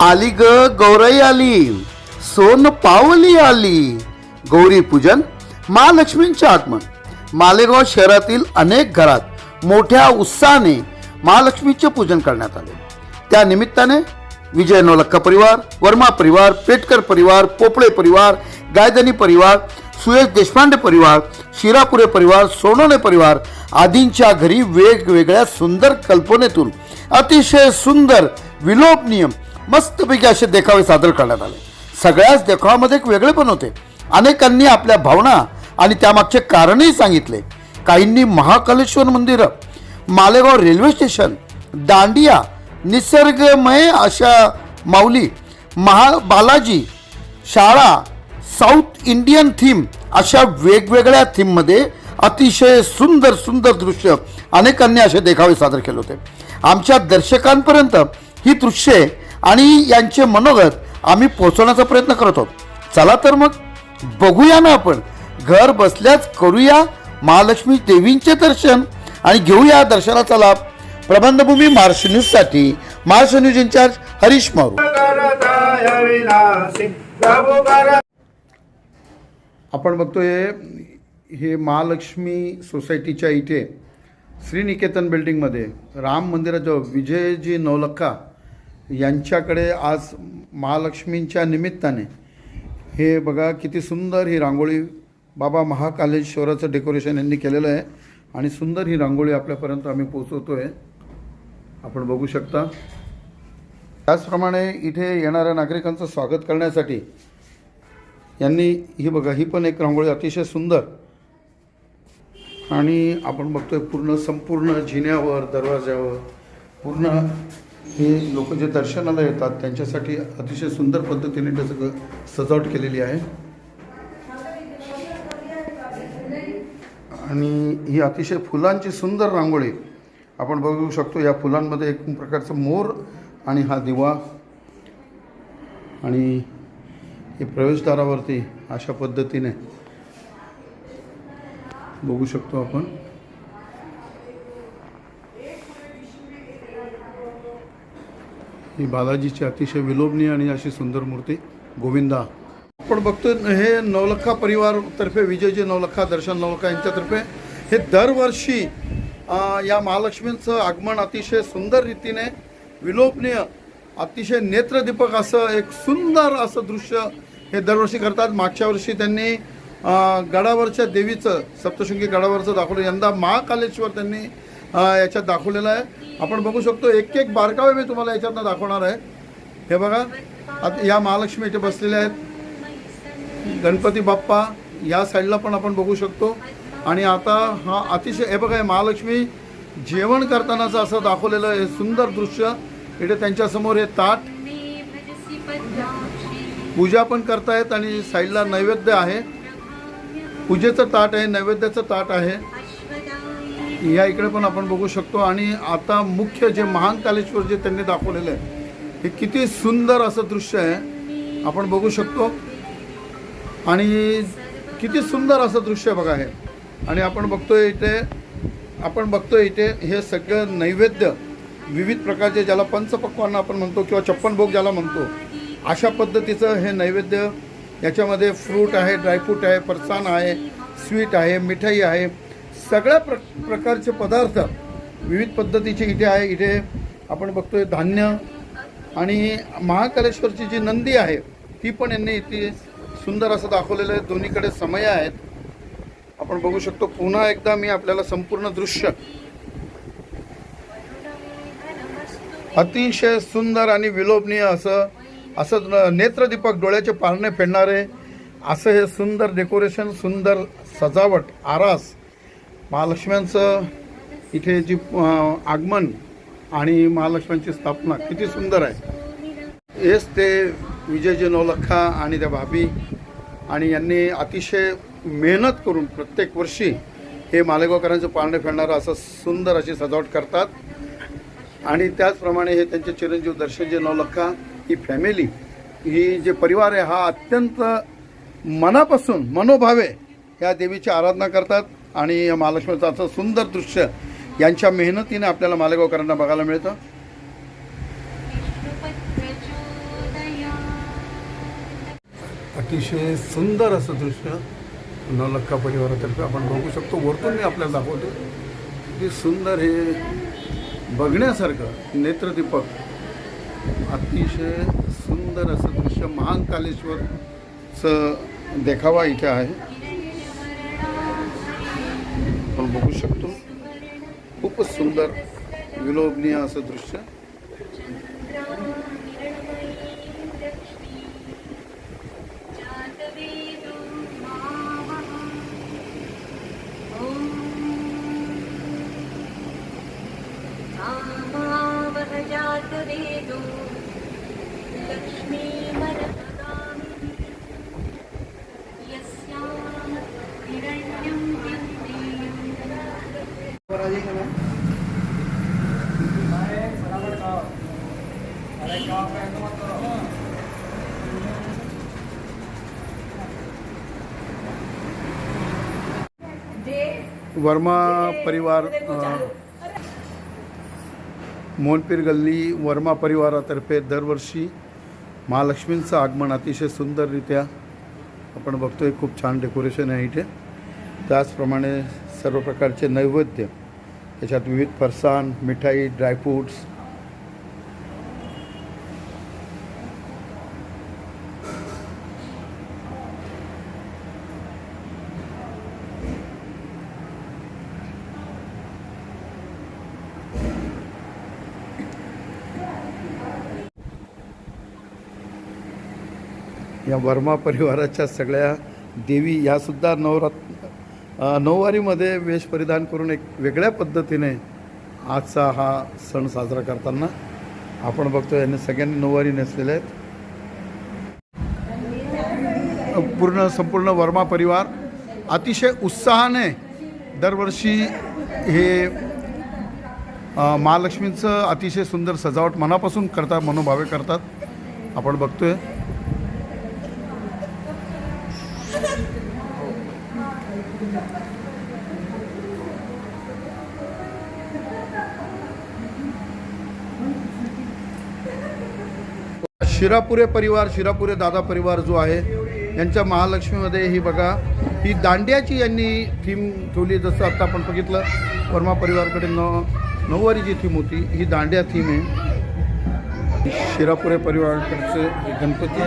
आली ग गौराई आली. सोन पावली आली. गौरी पूजन महालक्ष्मींचे आगमन. मालेगाव शहरातील अनेक घरात मोठ्या उत्साहाने महालक्ष्मीचे पूजन करण्यात आले. त्या निमित्ताने विजय नोलक्का परिवार वर्मा परिवार पेटकर परिवार पोपळे परिवार गायदनी परिवार सुयश देशपांडे परिवार शिरापुरे परिवार सोनोने परिवार आदींच्या घरी वेगवेगळ्या सुंदर कल्पनेतून अतिशय सुंदर विलोभनीय मस्तपैकी असे देखावे सादर करण्यात आले. सगळ्याच देखावामध्ये एक वेगळेपण होते. अनेकांनी आपल्या भावना आणि त्यामागचे कारणही सांगितले. काहींनी महाकालेश्वर मंदिर मालेगाव रेल्वे स्टेशन दांडिया निसर्गमय अशा माऊली महा बालाजी शाळा साऊथ इंडियन थीम अशा वेगवेगळ्या थीममध्ये अतिशय सुंदर सुंदर दृश्य अनेकांनी असे देखावे सादर केले होते. आमच्या दर्शकांपर्यंत ही दृश्ये आणि यांचे मनोगत आम्ही पोचवण्याचा प्रयत्न करत आहोत. चला तर मग बघूया ना आपण. घर बसल्याच करूया महालक्ष्मी देवींचे दर्शन आणि घेऊया दर्शनाचा लाभ. प्रबंधभूमी महाराष्ट्र न्यूजसाठी महाराष्ट्र न्यूज इन्चार्ज हरीश मारू. आपण बघतोय हे महालक्ष्मी सोसायटीच्या इथे श्रीनिकेतन बिल्डिंगमध्ये राम मंदिराजवळ विजयजी नवलक्का यांच्याकडे आज महालक्ष्मींच्या निमित्ताने हे बघा किती सुंदर ही रांगोळी बाबा महाकालेश्वराचं डेकोरेशन यांनी केलेलं आहे आणि सुंदर ही रांगोळी आपल्यापर्यंत आम्ही पोचवतो आहे आपण बघू शकता. त्याचप्रमाणे इथे येणाऱ्या नागरिकांचं स्वागत करण्यासाठी यांनी ही बघा ही पण एक रांगोळी अतिशय सुंदर. आणि आपण बघतोय पूर्ण संपूर्ण जिन्यावर दरवाज्यावर पूर्ण हे लोक जे दर्शनाला येतात त्यांच्यासाठी अतिशय सुंदर पद्धतीने ते सगळं सजावट केलेली आहे. आणि ही अतिशय फुलांची सुंदर रांगोळी आपण बघू शकतो या फुलांमध्ये एक प्रकारचं मोर आणि हा दिवा. आणि हे प्रवेशद्वारावरती अशा पद्धतीने बघू शकतो आपण. ही बालाजीची अतिशय विलोभनीय आणि अशी सुंदर मूर्ती गोविंदा. आपण बघतो हे नवलखा परिवारतर्फे विजयजी नवलखा दर्शन नवलखा यांच्यातर्फे हे दरवर्षी या महालक्ष्मींचं आगमन अतिशय सुंदर रीतीने विलोभनीय अतिशय नेत्रदीपक असं एक सुंदर असं दृश्य हे दरवर्षी करतात. मागच्या वर्षी त्यांनी गडावरच्या देवीचं सप्तशृंगी गडावरचं दाखवलं. यंदा महाकालेश्वर त्यांनी याच्यात दाखवलेलं आहे. आपण बघू शकतो एक एक बारकावे मी तुम्हाला याच्यातनं दाखवणार आहे. हे बघा आता या महालक्ष्मी इथे बसलेल्या आहेत. गणपती बाप्पा या साईडला पण आपण बघू शकतो. आणि आता हा अतिशय हे बघा महालक्ष्मी जेवण करतानाचं असं दाखवलेलं हे सुंदर दृश्य. इथे त्यांच्यासमोर हे ताट. पूजा पण करतायत आणि साईडला नैवेद्य आहे. पूजेचं ताट आहे नैवेद्याचं ताट आहे. या इकडे पण आपण बघू शकतो. आणि आता मुख्य जे महांकालेश्वर जे त्यांनी दाखवलेलं आहे हे किती सुंदर असं दृश्य आहे. आपण बघू शकतो. आणि किती सुंदर असं दृश्य बघा हे. आणि आपण बघतोय इथे आपण बघतोय इथे हे सगळं नैवेद्य विविध प्रकारचे ज्याला पंचपक्वांना आपण म्हणतो किंवा छप्पन भोग ज्याला म्हणतो अशा पद्धतीचं हे नैवेद्य याच्यामध्ये फ्रूट आहे ड्रायफ्रूट आहे फरसाण आहे स्वीट आहे मिठाई आहे. सगळ्या प्र प्रकारचे पदार्थ विविध पद्धतीचे इथे आहे. इथे आपण बघतोय धान्य आणि महाकालेश्वरची जी नंदी आहे ती पण यांनी इथे सुंदर असं दाखवलेलं आहे. दोन्हीकडे समय आहेत. आपण बघू शकतो पुन्हा एकदा मी आपल्याला संपूर्ण दृश्य अतिशय सुंदर आणि विलोभनीय असं असं नेत्रदीपक डोळ्याचे पारणे फेडणारे असं हे सुंदर डेकोरेशन सुंदर सजावट आरास महालक्ष्म्यांचं इथे जी आगमन आणि महालक्ष्म्यांची स्थापना किती सुंदर आहे. हेच ते विजयजी नवलखा आणि त्या भाभी आणि यांनी अतिशय मेहनत करून प्रत्येक वर्षी हे मालेगावकरांचं पारणे फेडणारं असं सुंदर अशी सजावट करतात. आणि त्याचप्रमाणे हे त्यांचे चिरंजीव दर्शनजी नवलखा ही फॅमिली ही जे परिवार आहे हा अत्यंत मनापासून मनोभावे या देवीची आराधना करतात. आणि महालक्ष्मीचं असं सुंदर दृश्य यांच्या मेहनतीने आपल्याला मालेगावकरांना बघायला मिळतं. अतिशय सुंदर असं दृश्य नवलक्का परिवारातर्फे आपण बघू शकतो. वरतून मी आपल्याला दाखवतो. किती सुंदर हे बघण्यासारखं नेत्रदीपक. अतिशय सुंदर असं दृश्य महाकालेश्वरचं देखावा इथे आहे. आपण बघू शकतो. खूपच सुंदर विलोभनीय असं दृश्य. वर्मा परिवार अ, मोहनपीर गल्ली वर्मा परिवारातर्फे दरवर्षी महालक्ष्मींचं आगमन अतिशय सुंदररित्या आपण बघतोय खूप छान डेकोरेशन आहे इथे. त्याचप्रमाणे सर्व प्रकारचे नैवेद्य त्याच्यात विविध फरसाण मिठाई ड्रायफ्रूट्स या वर्मा परिवाराच्या सगळ्या देवी यासुद्धा नवरात्र नऊवारीमध्ये वेश परिधान करून एक वेगळ्या पद्धतीने आजचा हा सण साजरा करताना आपण बघतो यांनी सगळ्यांनी नऊवारी नेसलेले आहेत. पूर्ण संपूर्ण वर्मा परिवार अतिशय उत्साहाने दरवर्षी हे महालक्ष्मींचं अतिशय सुंदर सजावट मनापासून करतात मनोभावे करतात. आपण बघतोय. शिरापुरे परिवार शिरापुरे दादा परिवार जो आहे यांच्या महालक्ष्मीमध्ये ही बघा ही दांडियाची यांनी थीम ठेवली जसं आता आपण बघितलं वर्मा परिवारकडे न नऊवारी जी थीम होती ही दांडिया थीम आहे. शिरापुरे परिवाराकडचे गणपती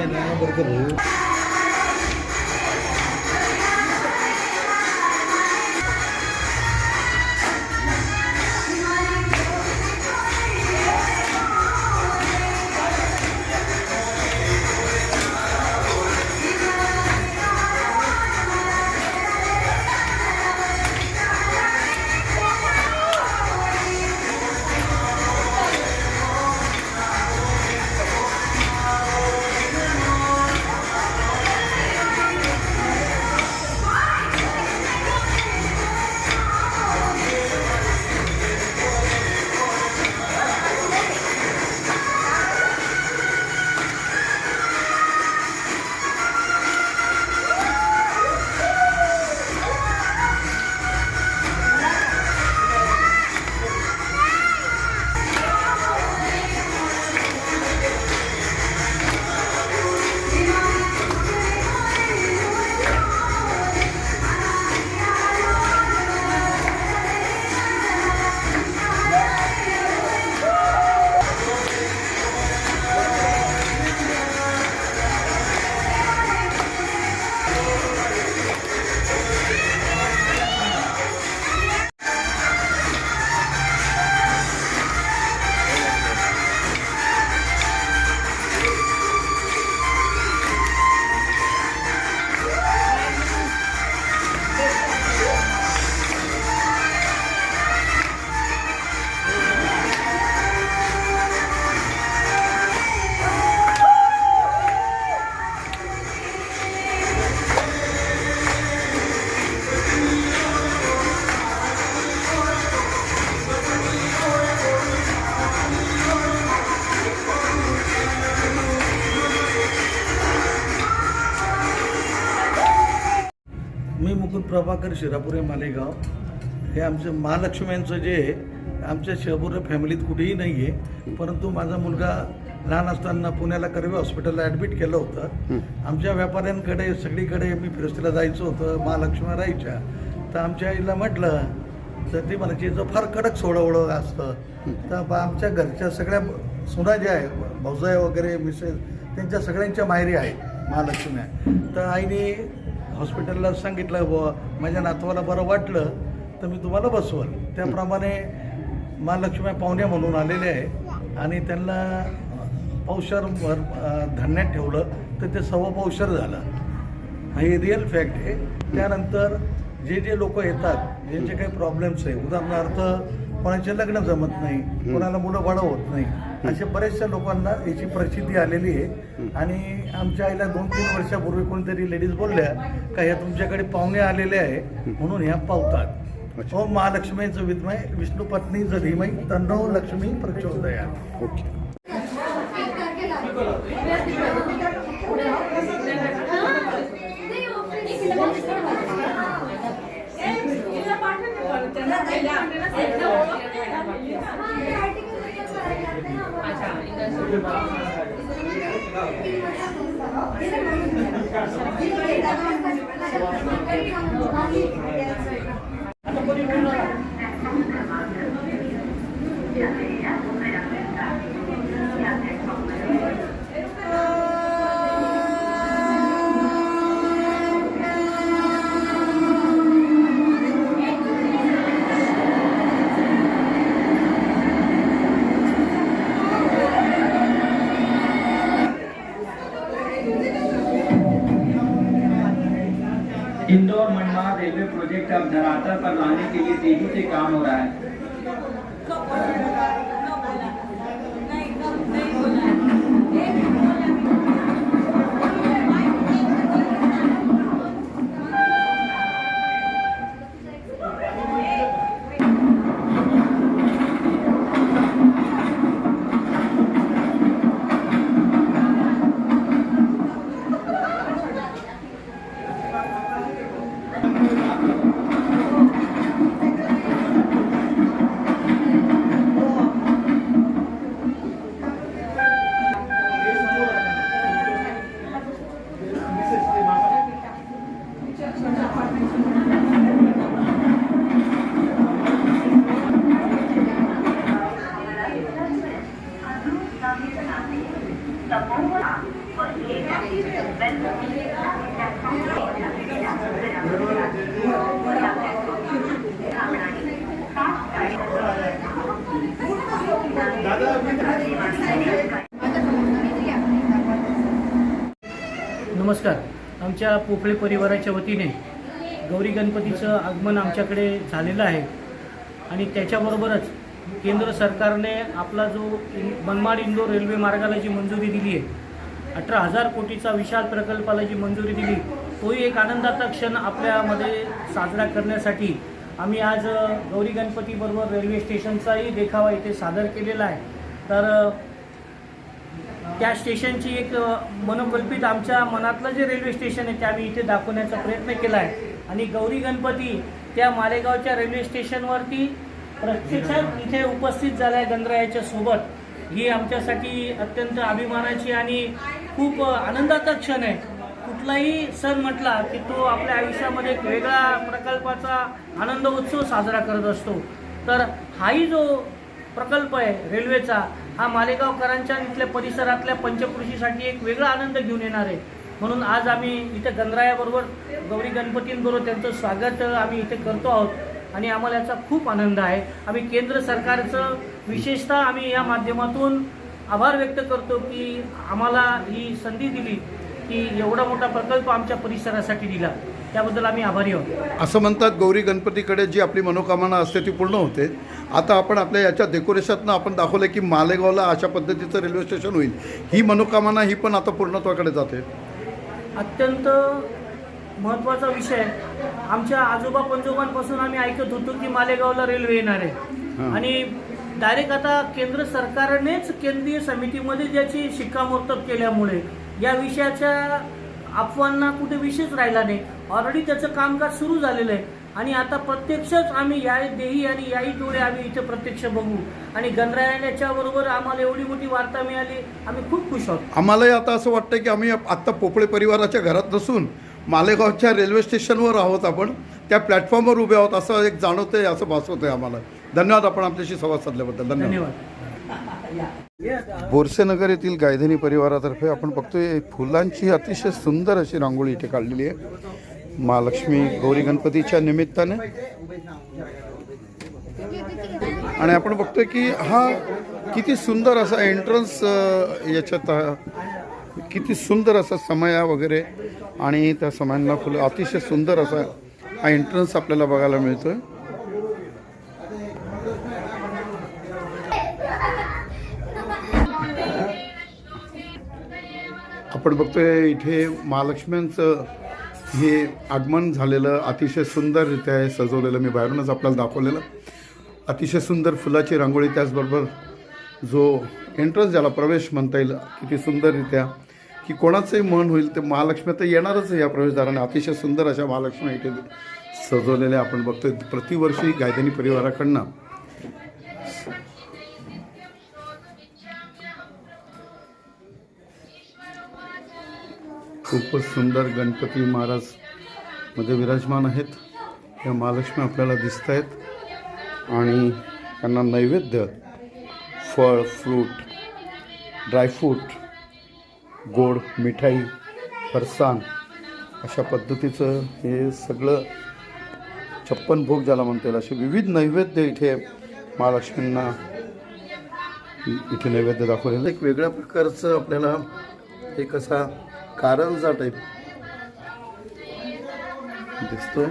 प्रभाकर शिरापुरे मालेगाव हे आमचं महालक्ष्म्यांचं जे आहे आमच्या शिरापुरे फॅमिलीत कुठेही नाही आहे परंतु माझा मुलगा लहान असताना पुण्याला कर्वे हॉस्पिटलला ॲडमिट केलं होतं. आमच्या व्यापाऱ्यांकडे सगळीकडे मी फिरस्तीला जायचं होतं महालक्ष्मी राहायच्या. तर आमच्या आईला म्हटलं तर ती म्हणायची "याचं फार कडक सोडवळं असतं. तर बा आमच्या घरच्या सगळ्या सुना ज्या आहे भाऊजाई वगैरे मिसेस त्यांच्या सगळ्यांच्या माहेरी आहे महालक्ष्म्या. तर आईने हॉस्पिटलला सांगितलं बुवा माझ्या नातवाला बरं वाटलं तर मी तुम्हाला बसवल. त्याप्रमाणे महालक्ष्म्या पाहुण्या म्हणून आलेले आहे आणि त्यांना पावशर भर धान्यात ठेवलं तर ते सव्वा पावशर झालं. हे रिअल फॅक्ट आहे. त्यानंतर जे जे लोक येतात ज्यांचे काही प्रॉब्लेम्स आहे उदाहरणार्थ कोणाचे लग्न जमत नाही कोणाला मुलं बाळं होत नाही अशा बऱ्याचशा लोकांना याची प्रसिद्धी आलेली आहे. आणि आमच्या आईला दोन तीन वर्षापूर्वी कोणतरी लेडीज बोलल्या का ह्या तुमच्याकडे पाहुणे आलेले आहे. म्हणून ह्या पावतात. ओम महालक्ष्मीचं विद्मय विष्णू पत्नी धीमय तन्नो लक्ष्मी प्रचोदया ओके. Thank you. इंदौर मंडवा रेलवे प्रोजेक्ट अब धरातल पर लाने के लिए तेजी से काम हो रहा है। आमच्या पोफळे परिवाराच्या वतीने गौरी गणपतीचं आगमन आमच्याकडे झालेलं आहे. आणि त्याच्याबरोबरच केंद्र सरकारने आपला जो मनमाड इंदोर रेल्वे मार्गाला जी मंजुरी दिली आहे अठरा हजार कोटीचा विशाल प्रकल्पाला जी मंजुरी दिली तोही एक आनंदाचा क्षण आपल्यामध्ये साजरा करण्यासाठी आम्ही आज गौरी गणपतीबरोबर रेल्वे स्टेशनचाही देखावा इथे सादर केलेला आहे. तर त्या स्टेशनची एक मनोकल्पित आमच्या मनातलं जे रेल्वे स्टेशन आहे ते आम्ही इथे दाखवण्याचा प्रयत्न केला आहे. आणि गौरी गणपती त्या मालेगावच्या रेल्वे स्टेशनवरती प्रत्यक्षात इथे उपस्थित झाला आहे गणरायाच्या सोबत. ही आमच्यासाठी अत्यंत अभिमानाची आणि खूप आनंदाचा क्षण आहे. कुठलाही सण म्हटला की तो आपल्या आयुष्यामध्ये एक वेगळा प्रकल्पाचा आनंद उत्सव साजरा करत असतो. तर हाही जो प्रकल्प आहे रेल्वेचा हा मालेगावकरांच्या इथल्या परिसरातल्या पंचकृषीसाठी एक वेगळा आनंद घेऊन येणार आहे. म्हणून आज आम्ही इथं गणरायाबरोबर गौरी गणपतींबरोबर त्यांचं स्वागत आम्ही इथे करतो आहोत आणि आम्हाला याचा खूप आनंद आहे. आम्ही केंद्र सरकारचं विशेषतः आम्ही या माध्यमातून आभार व्यक्त करतो की आम्हाला ही संधी दिली की एवढा मोठा प्रकल्प आमच्या परिसरासाठी दिला. त्याबद्दल आम्ही आभारी आहोत. असं म्हणतात गौरी गणपतीकडे जी आपली मनोकामना असते ती पूर्ण होते. आता आपण आपल्या याच्या डेकोरेशननं आपण दाखवलं की मालेगावला अशा पद्धतीचं रेल्वे स्टेशन होईल. ही मनोकामना ही पण आता पूर्णत्वाकडे जाते. अत्यंत महत्त्वाचा विषय आमच्या आजोबा पंजोबांपासून आम्ही ऐकत होतो की मालेगावला रेल्वे येणार आहे. आणि डायरेक्ट आता केंद्र सरकारनेच केंद्रीय समितीमध्ये ज्याची शिक्कामोर्तब केल्यामुळे या विषयाच्या अफवांना कुठे विषयच राहिला नाही. ऑलरेडी त्याचं कामकाज सुरू झालेलं आहे. आणि आता प्रत्यक्षच आम्ही या देही आणि याही डोळे आम्ही इथे प्रत्यक्ष बघू. आणि गणरायाच्या बरोबर आम्हाला एवढी मोठी वार्ता मिळाली आम्ही खूप खुश आहोत. आम्हालाही आता असं वाटतं की आम्ही आत्ता पोपळे परिवाराच्या घरात नसून मालेगावच्या रेल्वे स्टेशनवर आहोत आपण. त्या प्लॅटफॉर्मवर उभे आहोत असं एक जाणवतंय असं भासवतंय आम्हाला. धन्यवाद आपण आपल्याशी संवाद साधल्याबद्दल. धन्यवाद. धन्यवाद. बोरसेनगर येथील गायधनी परिवारातर्फे आपण बघतोय फुलांची अतिशय सुंदर अशी रांगोळी इथे काढलेली आहे. महालक्ष्मी गौरी गणपतीच्या निमित्ताने. आणि आपण बघतोय की हा किती सुंदर असा एंट्रन्स याच्यात किती सुंदर असा समया वगैरे आणि त्या समयांना फुलं अतिशय सुंदर असा हा एंट्रन्स आपल्याला बघायला मिळतोय. आपण बघतोय इथे महालक्ष्म्यांचं हे आगमन झालेलं अतिशय सुंदररित्या आहे सजवलेलं मी बाहेरूनच आपल्याला दाखवलेलं. अतिशय सुंदर फुलाची रांगोळी त्याचबरोबर जो एंट्रन्स ज्याला प्रवेश म्हणता येईल किती सुंदररित्या. की कोणाचंही मन होईल ते महालक्ष्मी तर येणारच या प्रवेशद्वाराने. अतिशय सुंदर अशा महालक्ष्मी इथे सजवलेल्या आपण बघतोय. प्रतिवर्षी गायधनी परिवाराकडनं खूपच सुंदर गणपती महाराजमध्ये विराजमान आहेत. या महालक्ष्मी आपल्याला दिसत आहेत आणि त्यांना नैवेद्य फळ फ्रूट ड्रायफ्रूट गोड मिठाई फरसाण अशा पद्धतीचं हे सगळं छप्पन भोग ज्याला म्हणता येईल असे विविध नैवेद्य इथे महालक्ष्मींना इथे नैवेद्य दाखवलेलं एक वेगळ्या प्रकारचं आपल्याला एक असा कारंजा टाईप दिसतोय.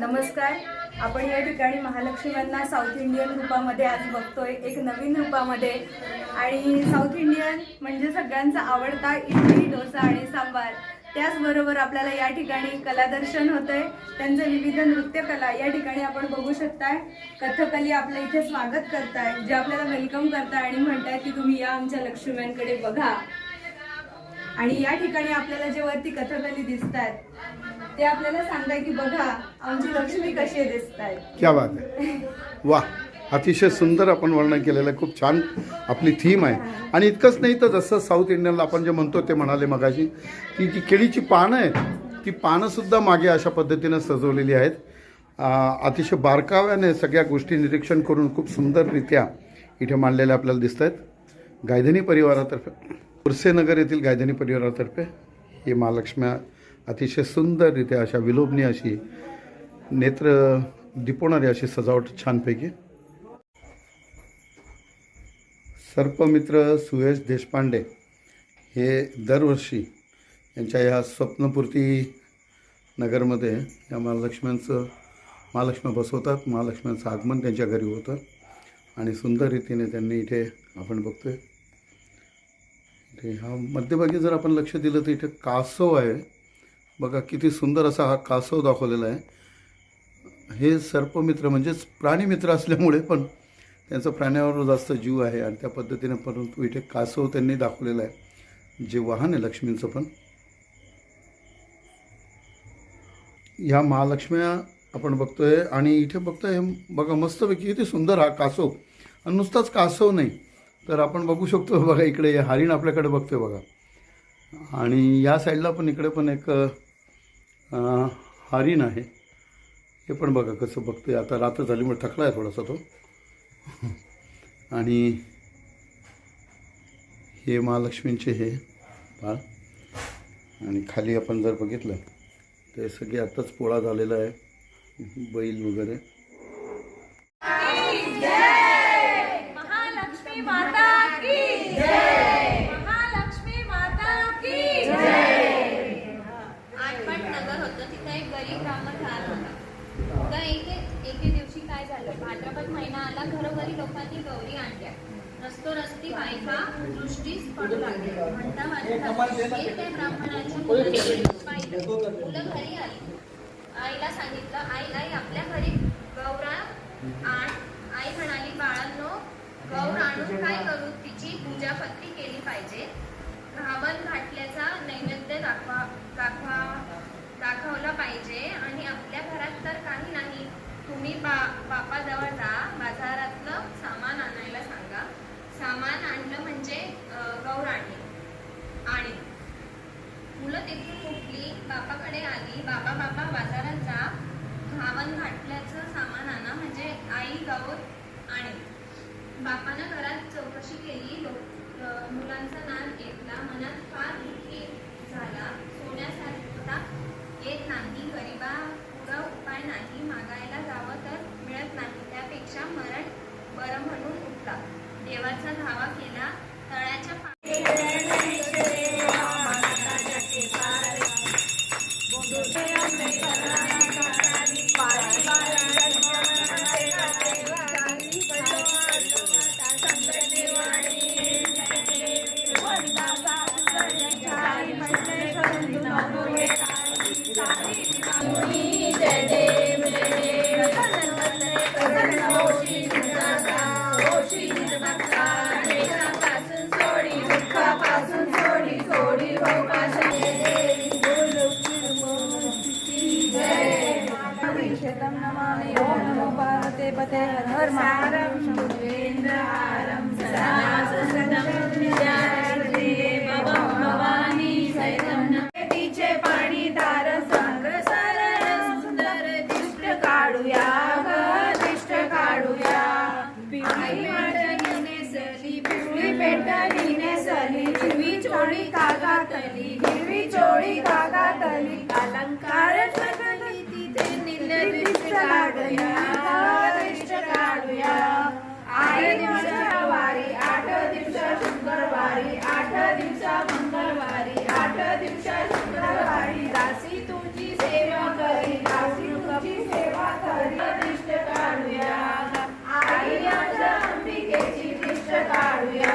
नमस्कार. आपण या ठिकाणी महालक्ष्मींना साऊथ इंडियन रूपामध्ये आज बघतोय. एक नवीन रूपामध्ये. आणि साऊथ इंडियन म्हणजे सगळ्यांचा आवडता इडली डोसा आणि सांबार. त्याचबरोबर आपल्याला या ठिकाणी कलादर्शन होतंय. त्यांचे विविध नृत्यकला या ठिकाणी आपण बघू शकताय. कथकली आपलं इथे स्वागत करताय. जे आपल्याला वेलकम करताय आणि म्हणताय की तुम्ही या आमच्या लक्ष्मींकडे बघा. आणि या ठिकाणी आपल्याला जे वरती कथकली दिसत आहेत ते आपल्याला सांगताय की बघा आमची लक्ष्मी कशी दिसत आहेत क्या बात आहे वा अतिशय सुंदर आपण वर्णन केलेलं आहे खूप छान आपली थीम आहे. आणि इतकंच नाही तर जसं साऊथ इंडियनला आपण जे म्हणतो ते म्हणाले मगाशी की जी केळीची पानं आहेत ती पानंसुद्धा मागे अशा पद्धतीनं सजवलेली आहेत. अतिशय बारकाव्याने सगळ्या गोष्टी निरीक्षण करून खूप सुंदररित्या इथे मांडलेल्या आपल्याला दिसत आहेत गायधनी परिवारातर्फे. उर्सेनगर येथील गायधनी परिवारातर्फे ही महालक्ष्म्या अतिशय सुंदररित्या अशा विलोभनीय अशी नेत्र दिपवणारी अशी सजावट छानपैकी. सर्पमित्र सुयश देशपांडे हे दरवर्षी यांच्या ह्या स्वप्नपूर्ती नगरमध्ये या महालक्ष्म्यांचं महालक्ष्मी बसवतात महालक्ष्म्यांचं आगमन त्यांच्या घरी होतं आणि सुंदर रीतीने त्यांनी इथे आपण बघतोय. ओके हा मध्यभागी जर आपण लक्ष दिलं तर इथे कासव आहे. बघा किती सुंदर असा हा कासव दाखवलेला आहे. हे सर्पमित्र म्हणजेच प्राणीमित्र असल्यामुळे पण त्यांचा प्राण्यावर जास्त जीव आहे आणि त्या पद्धतीने परंतु इथे कासव त्यांनी दाखवलेला आहे. जे वाहन आहे लक्ष्मींचं पण. ह्या महालक्ष्म्या आपण बघतोय आणि इथे बघतोय बघा मस्तपैकी किती सुंदर हा कासव. आणि नुसताच कासव नाही. तर आपण बघू शकतो बघा इकडे हरिण आपल्याकडे बघतोय बघा. आणि या साईडला पण इकडे पण एक हरिण आहे. हे पण बघा कसं बघतोय. आता रात्र झाल्यामुळे थकला आहे थोडासा तो. आणि हे महालक्ष्मींचे हे बाळ. आणि खाली आपण जर बघितलं ते सगळे आत्ताच पोळा झालेला आहे. बैल वगैरे. महालक्ष्मी माता की जय. महालक्ष्मी माता की जय. आठवण नगर होतं. तिथं एक गरीब ब्राह्मण राहत होता. तर एके एके दिवशी काय झालं? भाद्रपद महिना आला. घरोघरी लोकांनी गौरी आणल्या. रस्तो रस्ती बायका दृष्टीस पडू लागल्या म्हणता म्हणता एक त्या ब्राह्मणाच्या मुलं घरी आली. आईला सांगितलं आई आई आपल्या घरी गौरा आण. आई म्हणाली बाळांनो गौर आणून काय करू? तिची पूजापत्री केली पाहिजे. घावन घाटल्याचा नैवेद्य दाखवा दाखवा दाखवला पाहिजे. आणि आपल्या घरात तर काही नाही. तुम्ही बा बापाजवळ जा. बाजारातलं सामान आणायला सांगा. सामान आणलं म्हणजे गौर आणली. आणि मुलं तिथून उठली. बापाकडे आली. बाबा पेटली सली हिरवी चोळी कागातली हिरवी चोळी कागातली अलंकार सगळी तिथे निल दिष्ट काढूया दृष्ट काढूया. आठ दिवसा वारी आठ दिवसा शुक्रवारी आठ दिवसा मंगळवारी आठ दिवसा शुक्रवारी दासी तुझी सेवा करी दासी तुझी सेवा करी दिष्ट काढूया आई आमच्या अंबिकेची दिष्ट काढूया